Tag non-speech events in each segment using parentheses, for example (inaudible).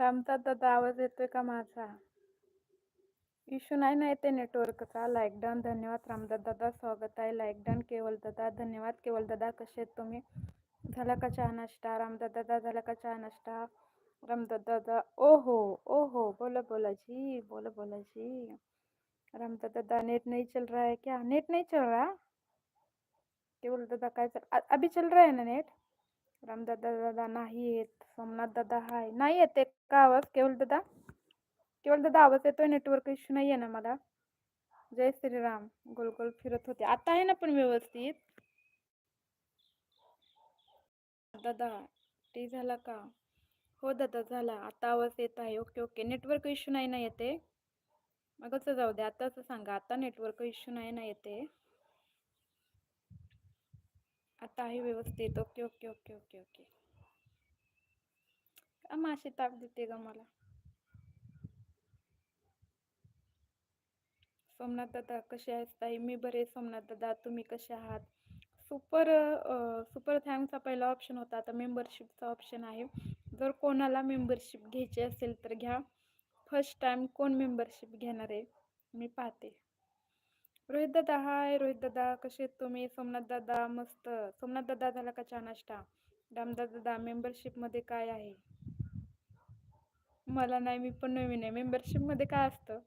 रामचा दादा आवाज येतोय का माझा? इशू नाही ना येते नेटवर्कचा लाईकडाऊन धन्यवाद रामदास दादा. स्वागत आहे. लाईकडाऊन केवल दादा. धन्यवाद केवल दादा. कसे आहेत तुम्ही? झाला का चहा नाश्ता? रामदास दादा झाला का चहा नाश्ता? रामदास दादा. ओ हो ओ हो बोला बोला जी. बोला बोला जी. रामदास दादा नेट नहीं चल रहा है क्या? नेट नहीं चल रहा? केवल दादा काय चल अभी चल रहा है ना नेट रामदादा दादा नाही येत. सोमनाथ दादा हाय. नाही येते का आवाज. केवल दादा केवल दादा आवाज येतोय? नेटवर्क इश्यू नाही आहे ना मला. जय श्रीराम. गोल गोल फिरत होते. आता आहे ना पण व्यवस्थित. दादा टी झाला का? हो दादा झाला. आता आवाज येत आहे. Okay okay. नेटवर्क इश्यू नाही ना येते? मगच जाऊ दे. आताच सांगा. आता नेटवर्क इश्यू नाही ना येते? आता आहे व्यवस्थित. Okay okay okay okay okay. का माशी ताप देते ग मला. सोमनाथ दादा कसे आहेत ताई? मी बरे सोमनाथ दादा तुम्ही कसे आहात? सुपर सुपर थँक्सचा पहिला ऑप्शन होता. आता मेंबरशिपचा ऑप्शन आहे. जर कोणाला मेंबरशिप घ्यायची असेल तर घ्या. फर्स्ट टाइम कोण मेंबरशिप घेणार आहे? मी पाहते. रोहित दादा हाय रोहित दादा. कसे आहेत तुम्ही? सोमनाथ दादा मस्त. सोमनाथ दादा झाला का चहा नाश्ता? रामदास दादा मेंबरशिपमध्ये काय आहे? मला नाही मी पण नवीन आहे. मेंबरशिपमध्ये काय असतं?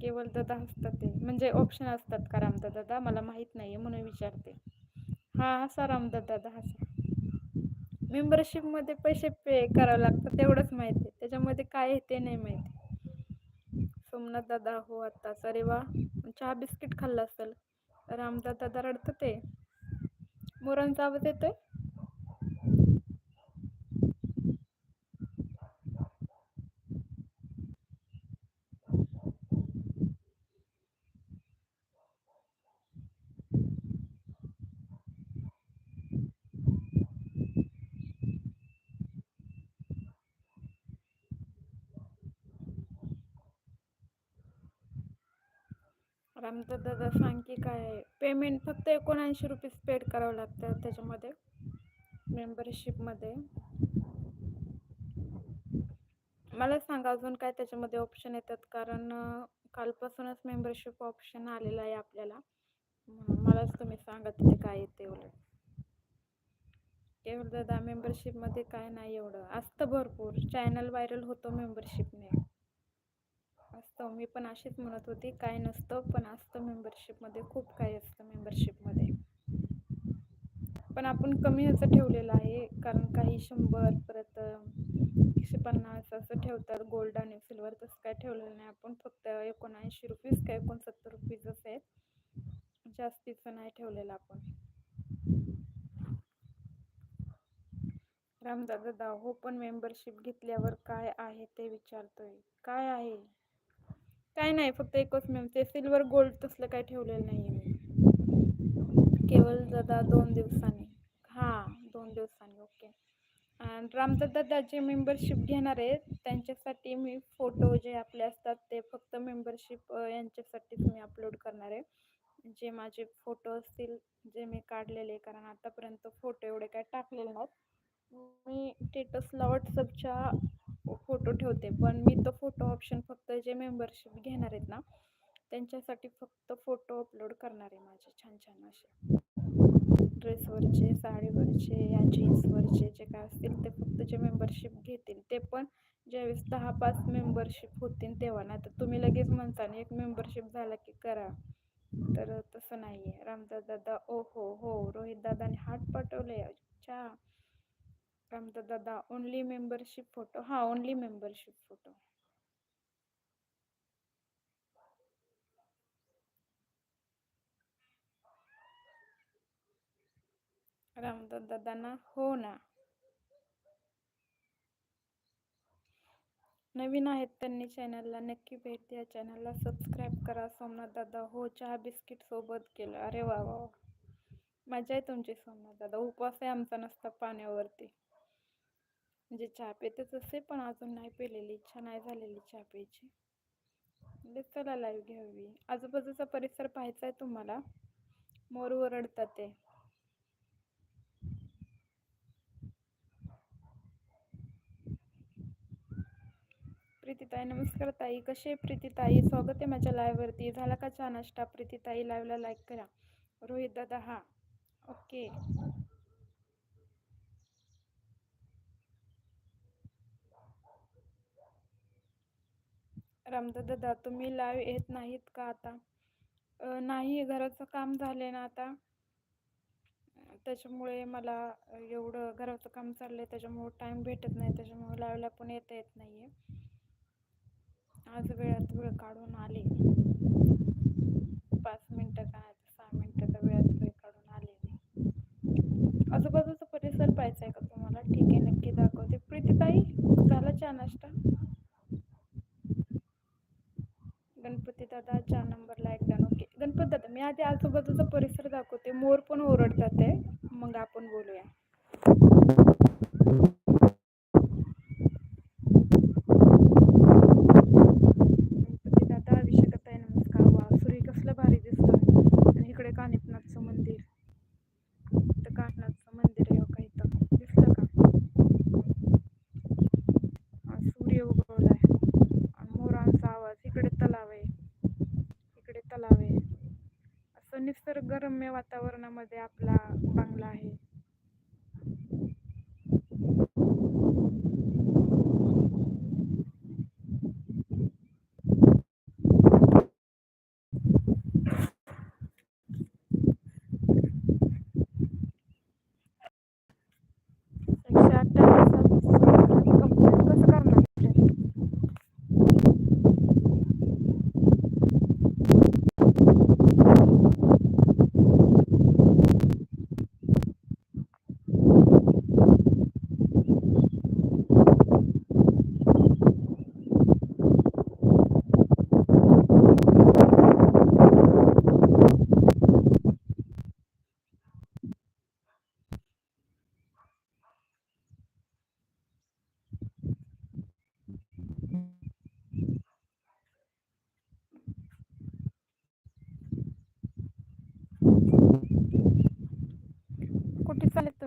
केवळ दादा असतात ते. म्हणजे ऑप्शन असतात का रामदा दादा? मला माहीत नाही आहे म्हणून विचारते. हां हसा रामदा दादा हसा. मेंबरशिपमध्ये पैसे पे करावे लागतात तेवढंच माहिती आहे. त्याच्यामध्ये काय आहे ते नाही माहिती सोमनाथ दादा हो आत्ताच. अरे वा चहा बिस्किट खाल्लं असेल. रामदा दादा रडतं ते. मोरांचा आवाज येतोय? रामदास दादा सांग की काय आहे? पेमेंट फक्त एकोणऐंशी रुपीज पेड करावं लागतं त्याच्यामध्ये मेंबरशिपमध्ये मला सांगा अजून काय त्याच्यामध्ये ऑप्शन येतात? कारण कालपासूनच मेंबरशिप ऑप्शन आलेला आहे आपल्याला. मलाच तुम्ही सांगा तिथे काय येते एवढं केवळ दादा मेंबरशिपमध्ये काय नाही एवढं. असतं भरपूर. चॅनल व्हायरल होतो मेंबरशिपने असतं. मी पण अशीच म्हणत होती काय नसतं पण असतं मेंबरशिपमध्ये खूप काही असतं मेंबरशिपमध्ये पण आपण कमी ह्याचं ठेवलेलं आहे कारण काही शंभर परत एकशे पन्नास असं ठेवतात गोल्ड आणि सिल्वर तसं काय ठेवलेलं नाही. आपण फक्त एकोणऐंशी रुपीज काय एकोणसत्तर रुपीजच आहे जास्तीचं नाही ठेवलेलं आपण. रामदादा हो पण मेंबरशिप घेतल्यावर काय आहे ते विचारतोय. काय आहे? काय नाही फक्त एकच मेम ते सिल्वर गोल्ड तसलं काय ठेवलेलं नाही आहे मी. केवळ दादा दोन दिवसांनी. हां दोन दिवसांनी ओके आणि रामदादा जे मेंबरशिप घेणार आहेत. त्यांच्यासाठी मी फोटो जे आपले असतात ते फक्त मेंबरशिप यांच्यासाठीच मी अपलोड करणार आहे. जे माझे फोटो असतील जे मी काढलेले कारण आतापर्यंत फोटो एवढे काय टाकलेले नाहीत. मी स्टेटसला व्हॉट्सअपच्या फोटो ठेवते. पण मी तो फोटो ऑप्शन फक्त जे मेंबरशिप घेणार आहेत ना त्यांच्यासाठी फक्त फोटो अपलोड करणार आहे माझे छान छान असे. ड्रेसवरचे साडीवरचे या जीन्सवरचे जे काय असतील ते फक्त जे मेंबरशिप घेतील ते पण ज्यावेळेस दहा पाच मेंबरशिप होतील तेव्हा. ना तर तुम्ही लगेच म्हणता ना एक मेंबरशिप झाला की करा. तर तसं नाही आहे रामदास दादा ओ हो हो. रोहित दादाने हात पाठवले अच्छा. Ramdas dada only membership photo हा ओनली मेंबरशिप फोटो रामदास दादांना हो ना. नवीन आहेत त्यांनी चॅनलला नक्की भेट द्या चॅनलला सबस्क्राईब करा सोमनाथ दादा. हो चहा बिस्किट सोबत केलं. अरे वा वा वा. मजा आहे तुमची सोमनाथ दादा. उपवास आहे आमचा नसता पाण्यावरती. म्हणजे चहा पेतच तसे पण अजून नाही पेलेली. इच्छा नाही झालेली चहा प्यायची. म्हणजे चला लाईव्ह घ्यावी. आजूबाजूचा परिसर पाहायचा आहे तुम्हाला. मोर ओरडतात ते. प्रीतीताई नमस्कार ताई. कशी आहे प्रीतीताई? स्वागत आहे माझ्या लाईव्हवरती झाला का चहा अष्टा प्रीतीताई लाईव्हला लाईक करा. रोहित दादा हा. ओके दादा तुम्ही लाईव्ह येत नाहीत का आता? नाही घराचं काम झाले ना आता. त्याच्यामुळे मला एवढं घराचं काम चाललंय त्याच्यामुळे टाईम भेटत नाही त्याच्यामुळे लावला पण येता येत नाहीये. आज वेळात वेळ काढून आले. पाच मिनटं काय सहा मिनटाचा वेळात वेळ काढून आले आजूबाजूचा परिसर पाहायचा आहे का तुम्हाला? ठीक आहे नक्की दाखवते. प्रीतीताई झाला चहा नाश्ता? गणपती दादा चार नंबरला एक डन ओके गणपती दादा मी आधी आजूबाजूचा परिसर दाखवते. मोर पण ओरडतात आहे मग आपण बोलूया गणपती दादा अभिषेकत आहे नमस्कार वा सूर्य कसलं भारी दिसतं आणि इकडे कानिपनाथचं मंदिर इथं कानिपनाथचं मंदिर आहे हो का इथं दिसलं का आज सूर्य उगवलाय आणि मोरांचा आवाज इकडे तलाव आहे इकडे तलाव आहे असं निसर्गरम्य वातावरणामध्ये आपला बांगला आहे एकशे अठ्ठावीस कंप्लीट कसं करणार ते?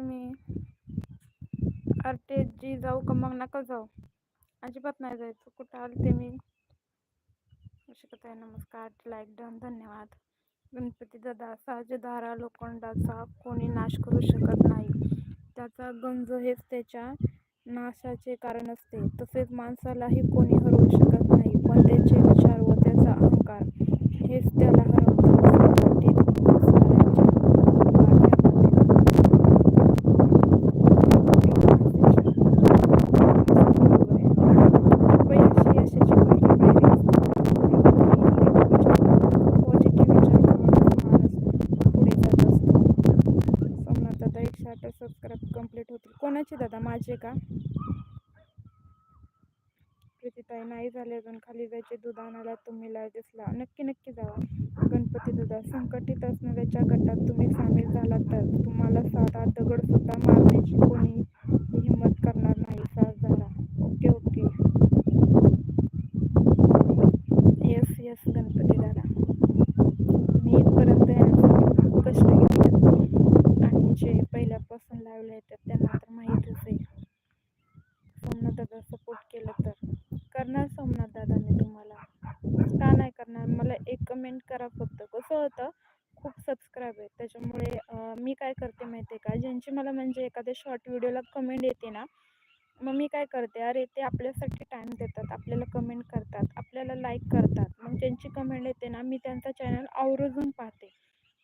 मी आर टी अरे जी जाऊ का मग नका जाऊ. अजिबात नाही जायचं. कुठं आलते मी? शिकत आहे नमस्कार. Like done. धन्यवाद. गणपती दादा साजेदारा लोखंडाचा कोणी नाश करू शकत नाही. त्याचा गंज हेच त्याच्या नाशाचे कारण असते. तसेच माणसालाही कोणी हरवू शकत नाही. पण त्याचे विचार व त्याचा अहंकार हेच त्याला हरवतात सकाळी असणाऱ्यांच्या अपयश यशाची पहिली पायरी पॉझिटिव्ह विचार करूनच माणूस पुढे जात असतो सोमनाथ दादा एकशे आठ सबस्क्राईब कंप्लीट होतील कोणाचे दादा माझे का प्रीतीताई नाही झाले अजून खाली जायचे दूध आणायला तुम्ही लाय दिसला नक्की नक्की जावा. गणपती दुधा संकटित असणाऱ्याच्या गटात तुम्ही सामील झालात तर तुम्हाला साधा दगड सुद्धा मारण्याची कोणी हिंमत करणार नाही साथ धरा okay okay yes yes Ganpati dada मी इथपर्यंत येण्यासाठी खूप कष्ट घेतले आणि जे पहिल्यापासून लावले येतात त्यांना तर माहीतच आहे सोमनाथ दादा सपोर्ट केलं तर करणार सोमनाथ दादा मी तुम्हाला का नाही करणार मला एक कमेंट करा फक्त कसं होतं खूप सबस्क्राईब आहे त्याच्यामुळे अं, मी काय करते माहिती आहे का ज्यांची मला म्हणजे एखाद्या शॉर्ट व्हिडिओला कमेंट येते ना मग मी काय करते अरे ते आपल्यासाठी टाईम देतात आपल्याला कमेंट करतात आपल्याला लाईक करतात. मग त्यांची कमेंट येते ना मी त्यांचा चॅनल आवर्जून पाहते.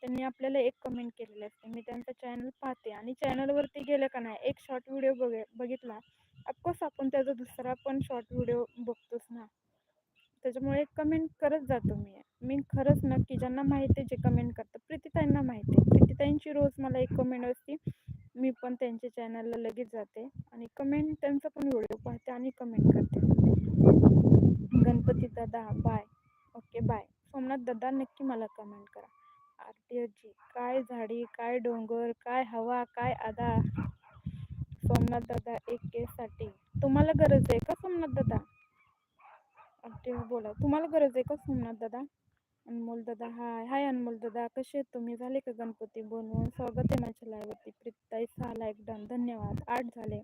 त्यांनी आपल्याला एक कमेंट केलेली असते मी त्यांचा चॅनल पाहते. आणि चॅनलवरती गेलं का नाही एक शॉर्ट व्हिडिओ बघ बघितला ऑफकोर्स आपण त्याचा दुसरा पण शॉर्ट व्हिडिओ बघतोच ना. त्याच्यामुळे कमेंट करत जातो मी. मी खरंच नक्की ज्यांना माहिती आहे जे कमेंट करतात प्रीतीताईंना माहिती आहे. प्रीतीताईंची रोज मला एक कमेंट असते मी पण त्यांच्या चॅनलला लगेच जाते आणि कमेंट त्यांचा पण व्हिडिओ पाहते आणि कमेंट करते. गणपती दादा बाय ओके बाय सोमनाथ दादा नक्की मला कमेंट करा. आरती काय झाडी काय डोंगर काय हवा काय आदा सोमनाथ दादा एक केससाठी. तुम्हाला गरज आहे का सोमनाथ दादा? अगदी बोला. तुम्हाला गरज आहे का सोमनाथ दादा? अनमोल दादा हाय. हाय अनमोल दादा कसे आहेत तुम्ही? झाले का गणपती बनवून? स्वागत आहे माझ्या लाईवरती प्रीतताई सहा लाईक डन धन्यवाद. आठ झाले.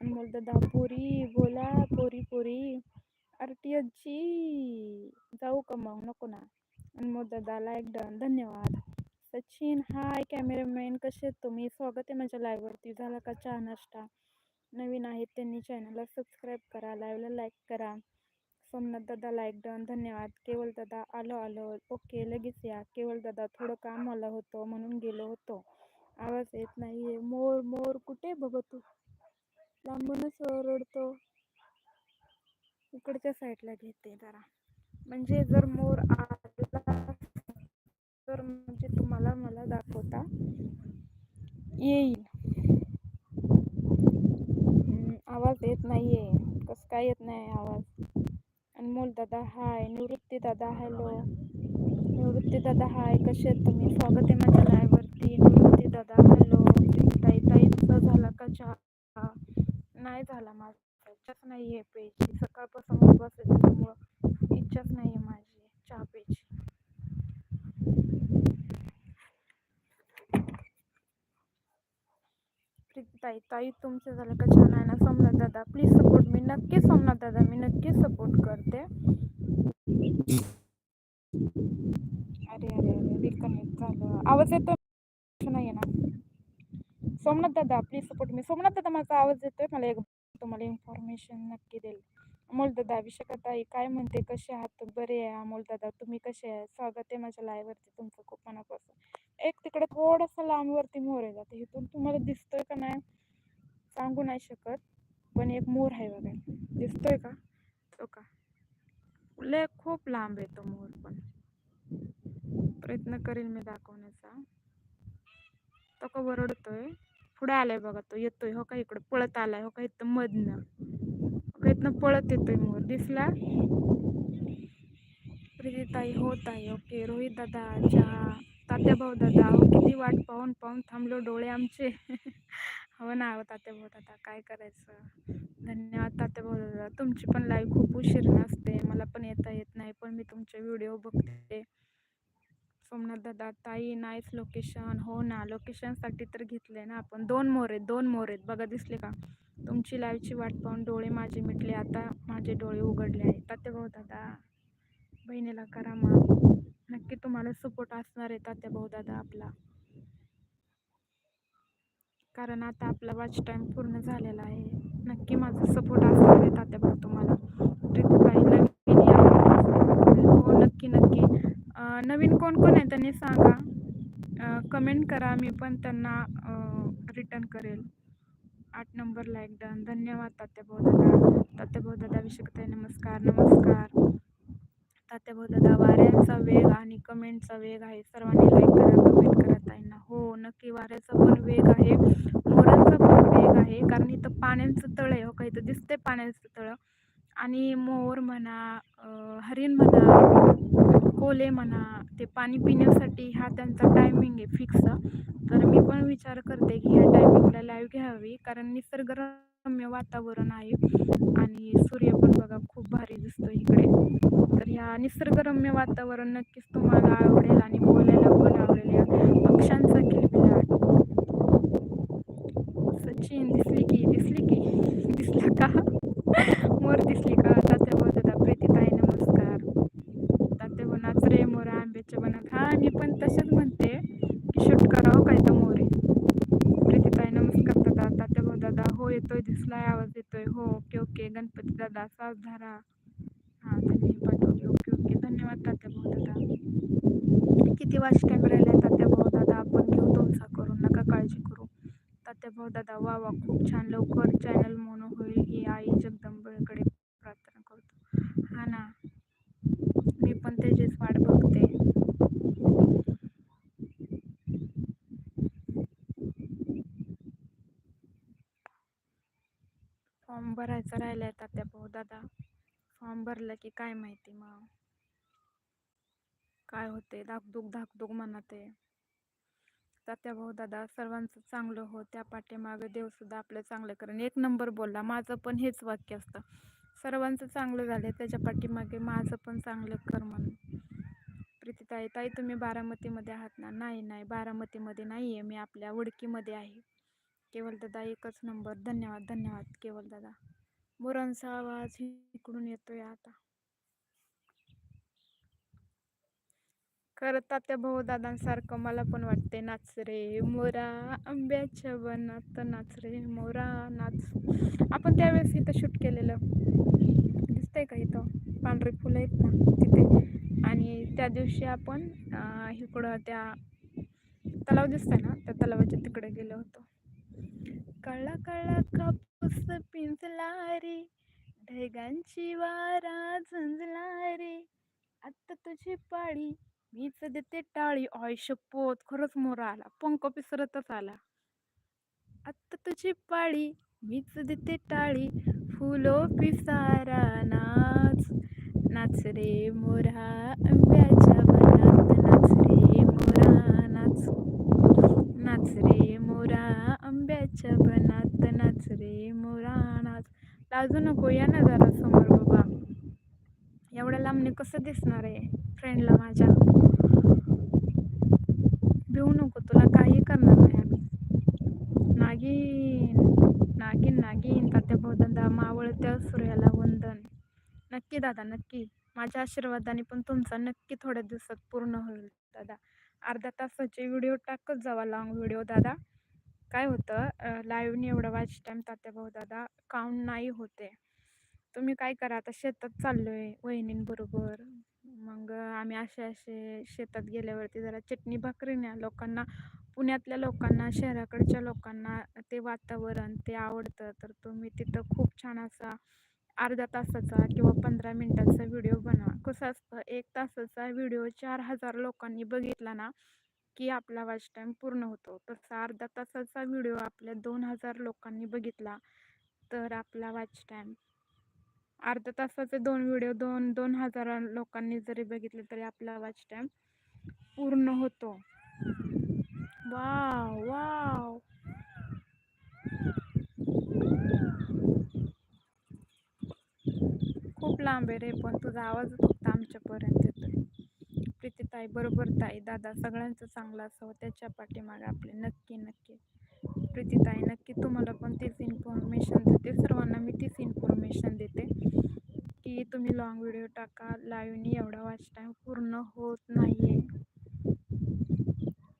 अनमोल दादा पोरी बोला. पोरी पोरी. जी जाऊ का मग? नको ना. अनमोल दादा लाईक डन धन्यवाद. सचिन हाय. कॅमेरामॅन कसे आहेत तुम्ही? स्वागत आहे माझ्या लाईव्हवरती. झाला का चहा नाश्ता? नवीन आहेत त्यांनी चॅनलला सबस्क्राईब करा. लाईव्हला लाईक करा. सोमनाथ दादा लाईक डन धन्यवाद. केवळ दादा आलो आलो. ओके लगेच या. केवळ दादा थोडं काम आलं होतं म्हणून गेलो होतो. आवाज येत नाहीये. मोर मोर कुठे बघ तू? लांबूनच ओरडतो. इकडच्या साईडला घेते जरा. म्हणजे जर मोर आला तर म्हणजे तुम्हाला मला दाखवता येईल. आवाज येत नाहीये. कसं काय येत नाही आवाज? अनमोल दादा हाय निवृत्ती दादा हॅलो. निवृत्ती दादा हाय कसे आहेत तुम्ही? स्वागत आहे माझ्या लाईव्हवरती निवृत्ती दादा हॅलो. ताई ताईचा झाला का चहा? नाही झाला माझा. इच्छाच नाही आहे प्यायची. सकाळपासून आहे त्याच्यामुळं इच्छाच नाही आहे माझी. चहा प्यायची प्रीती ताई ताई तुमचं झालं का छान आहे ना सोमनाथ दादा? प्लीज सपोर्ट मी. नक्की सोमनाथ दादा मी नक्की सपोर्ट करते. अरे अरे अरे रिकनेक्ट झालं. आवाज येतो नाही ना? सोमनाथ दादा प्लीज सपोर्ट मी. सोमनाथ दादा माझा आवाज येतोय? मला एक तुम्हाला इन्फॉर्मेशन नक्की देईल. अमोल दादा ताई काय म्हणते? कसे आहात? बरे आहे अमोल दादा तुम्ही कसे आहे? स्वागत आहे माझ्या लाईव्हवरती तुमचं खूप मनापासून. इकडे थोडासा लांबवरती मोर आहे जाते. इथून तुम्हाला दिसतोय का नाही सांगू नाही शकत पण एक मोर आहे बघा. दिसतोय का? तो का? लय खूप लांब आहे तो मोर पण. प्रयत्न करेल मी दाखवण्याचा. तो का वरडतोय? पुढे आलाय बघा तो येतोय. हो का इकडे? पळत आलाय. हो का इथं मधनं? हो का इथनं पळत येतोय मोर. दिसला? प्रीतीताई होत आहे ओके. रोहित दादा चहा. तात्या भाऊ दादा अहो किती वाट पाहून पाहून थांबलो डोळे आमचे. (laughs) हो ना हो तात्या भाऊ दादा काय करायचं? धन्यवाद तात्या भाऊ दादा. तुमची पण लाईव्ह खूप उशीर नसते. मला पण येता येत नाही पण मी तुमचे व्हिडिओ बघते. सोमनाथ दादा ताई नाईस लोकेशन हो ना लोकेशनसाठी तर घेतले ना आपण. दोन मोरे आहेत दोन मोरेत आहेत. बघा दिसले का? तुमची लाईव्हची वाट पाहून डोळे माझे मिटले. आता माझे डोळे उघडले आहेत तात्या भाऊ दादा बहिणीला करा मग नक्की तुम्हाला सपोर्ट असणार आहे तात्या भाऊदादा आपला. कारण आता आपला वॉच टाईम पूर्ण झालेला आहे. नक्की माझा सपोर्ट असणार आहे तात्या भाऊ तुम्हाला. प्रीतीताई नवीन हो नक्की नक्की. नवीन कोण कोण आहे त्यांनी सांगा. कमेंट करा मी पण त्यांना रिटर्न करेल. आठ नंबरला लाईक डन धन्यवाद तात्याभाऊ दादा. तात्याभाऊ दादा विषय नमस्कार नमस्कार. तात्याभाऊ दादा वाऱ्यांचा वेग आणि कमेंटचा वेग आहे. सर्वांनी लाईक करा कमेंट करा ताईंना. हो नक्की वाऱ्याचा पण वेग आहे. मोरांचा पण वेग आहे. कारण इथं पाण्याचं तळ आहे हो का? इथं दिसते पाण्याचं तळ. आणि मोर म्हणा हरिण म्हणा कोले म्हणा ते पाणी पिण्यासाठी हा त्यांचा टायमिंग आहे फिक्स तर मी पण विचार करते की ह्या टायमिंगला लाईव्ह घ्यावी. कारण निसर्गरम्य वातावरण आहे आणि सूर्य पण बघा खूप भारी दिसतो इकडे. तर ह्या निसर्गरम्य वातावरण नक्कीच तुम्हाला आवडेल आणि बोलायला पण आवडेल. या पक्ष्यांचा सचिन दिसली की दिसली की. दिसला का? (laughs) मोर दिसली का? आता त्यावर प्रीतीताई नमस्कार तात्या नाच रे मोर आंब्याच्या बनात हा मी पण तसेच म्हणते की शूट करावं काय तर मोरे प्रीतीताई नमस्कार दादा तात्या दादा हो येतोय दिसलाय आवाज येतोय हो ओके ओके गणपती दादा साथ धरा. हां त्यांनी पाठवली. Okay okay. धन्यवाद तात्या भाऊ दादा. किती वाज टाईम तात्या भाऊ दादा? आपण घेऊ तुमचा करू नका काळजी करू. तात्या भाऊ दादा वा वा. खूप छान. लवकर चॅनल मोनो होईल. ही आई जगदंबेकडे प्रार्थना करतो हा ना मी पण त्याचीच वाट बघते भरायचा राहिला आहे तात्या भाऊ दादा. फॉर्म भरला की काय माहिती मग. काय होते धाकधूक धाकधूक म्हणत. आहे तात्या भाऊ दादा सर्वांचं चांगलं हो त्या पाठीमागे देवसुद्धा आपलं चांगलं करेन. एक नंबर बोलला. माझं पण हेच वाक्य असतं. सर्वांचं चांगलं झालं त्याच्या पाठीमागे माझं पण चांगलं कर म्हणून. प्रीतीताई ताई तुम्ही बारामतीमध्ये आहात ना? नाही नाही. बारामतीमध्ये नाही आहे मी आपल्या उडकीमध्ये आहे. केवल दादा एकच नंबर. धन्यवाद धन्यवाद केवल दादा. मोरांचा आवाज इकडून येतोय आता. खरं तात्या भाऊ दादांसारखं मला पण वाटते नाच रे मोरा आंब्याच्या वनात नाच रे मोरा नाच. आपण त्यावेळेस इथं शूट केलेलं. दिसतंय का इथं? पांढरे फुलं आहेत ना तिथे. आणि त्या दिवशी आपण इकडं त्या तलाव दिसतंय ना त्या तलावाच्या तिकडे गेलो होतो. कळला कळला कापूस पिंजला रे ढगांची वारा झुंजला रे आता तुझी पाळी मीच देते टाळी. ऑयश पोत खरंच मोरा आला पंख पिसरतच आला. आत्ता तुझी पाळी मीच देते टाळी. फुलो पिसारा नाच नाच रे मोरा आंब्याच्या मनात नाच रे मोरा नाच. नाच रे मोरा आंब्याच्या बनात नाच रे मोरा नाच. लाजू नको या ना जरा समोर बाबा. एवढ्या लांबने कसं दिसणार आहे फ्रेंडला माझ्या? भिवू नको तुला काही करणार नाही आम्ही. नागिन नागिन नागिन तात्या भोदंदा मावळत्या सूर्याला वंदन. नक्की दादा नक्की. माझ्या आशीर्वादाने पण तुमचा नक्की थोड्या दिवसात पूर्ण होईल दादा. अर्धा तासाचे व्हिडिओ टाकत जावा लॉंग व्हिडिओ दादा काय होतं? लाईव्हने एवढा वाच टाईम तात्या भाऊ दादा काउंट नाही होते. तुम्ही काय करा? आता शेतात चाललो आहे वहिनींबरोबर. मग आम्ही असे असे शेतात गेल्यावरती जरा चटणी भाकरी न्या. लोकांना पुण्यातल्या लोकांना शहराकडच्या लोकांना ते वातावरण ते आवडतं. तर तुम्ही तिथं खूप छान असा अर्धा तासाचा किंवा पंधरा मिनिटाचा व्हिडिओ बनवा. कसं असतं एक तासाचा व्हिडिओ चार हजार लोकांनी बघितला ना की आपला वॉच टाईम पूर्ण होतो. तसा अर्धा तासाचा व्हिडिओ आपल्या दोन हजार लोकांनी बघितला तर आपला वॉच टाईम अर्धा तासाचे दोन व्हिडिओ दोन दोन हजार लोकांनी जरी बघितले तरी आपला वॉच टाईम पूर्ण होतो. वाव वाव खूप लांब आहे रे पण तुझा आवाज फक्त आमच्यापर्यंत येतोय. प्रीतीताई बरोबर ताई दादा सगळ्यांचं चांगलं असावं त्याच्या पाठीमागे आपले नक्की नक्की. प्रीतीताई नक्की तुम्हाला पण तीच इन्फॉर्मेशन देते. सर्वांना मी तीच इन्फॉर्मेशन देते. की तुम्ही लॉंग व्हिडिओ टाका लाईव्हनी एवढा वॉच टाईम पूर्ण होत नाही आहे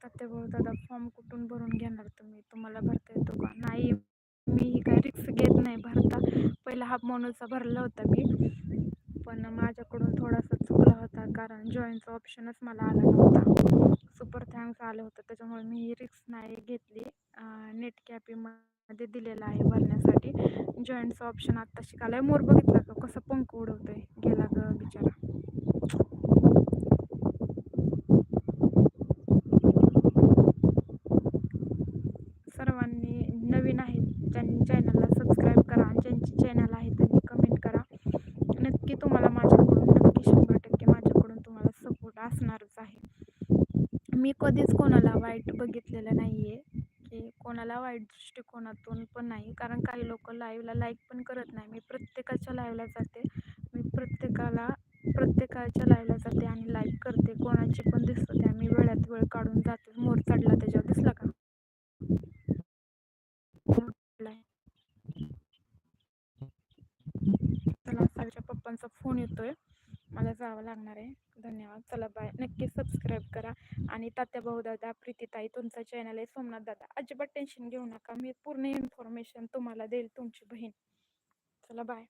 तात्याभाऊ दादा फॉर्म कुठून भरून घेणार तुम्ही? तुम्हाला भरता येतो का? नाही मी काही रिक्स घेत नाही भरता. पहिला हाफ मोनोचा भरला होता मी. पण माझ्याकडून थोडासा चुकला होता कारण जॉईनचा ऑप्शनच मला आला नव्हता. सुपर थँक्स आलं होतं त्याच्यामुळे मी ही रिक्स नाही घेतली. नेट कॅपीमध्ये दिलेला आहे भरण्यासाठी जॉईंटचा ऑप्शन आत्ता शिकायला. मोर बघितला का कसं पंख उडवतोय? गेला ग बिचारा सर्वांनी नवीन आहेत ज्यांनी चॅनलला सबस्क्राईब करा आणि ज्यांची चॅनल आहे त्यांनी कमेंट करा नक्की तुम्हाला माझ्याकडून नक्की शंभर टक्के माझ्याकडून तुम्हाला सपोर्ट असणारच आहे मी कधीच कोणाला वाईट बघितलेलं नाही आहे की कोणाला वाईट दृष्टिकोनातून पण नाही. कारण काही लोक लाईव्हला लाईक पण करत नाही. मी प्रत्येकाच्या लाईव्हला जाते. मी प्रत्येकाला प्रत्येकाच्या लाईव्हला जाते आणि लाईक करते. कोणाची पण दिसतं त्या मी वेळात वेळ काढून जाते. मोर चढला त्याच्यावर दिसला का? मोर चढलाय. चला साईच्या पप्पांचा फोन येतोय. मला जावं लागणार आहे. धन्यवाद. चला बाय. नक्की सबस्क्राईब करा. आणि तात्या भाऊ दादा प्रीतीताई तुमचा चॅनल आहे सोमनाथ दादा. अजिबात टेन्शन घेऊ नका. मी पूर्ण इन्फॉर्मेशन तुम्हाला देईल तुमची बहीण. चला बाय.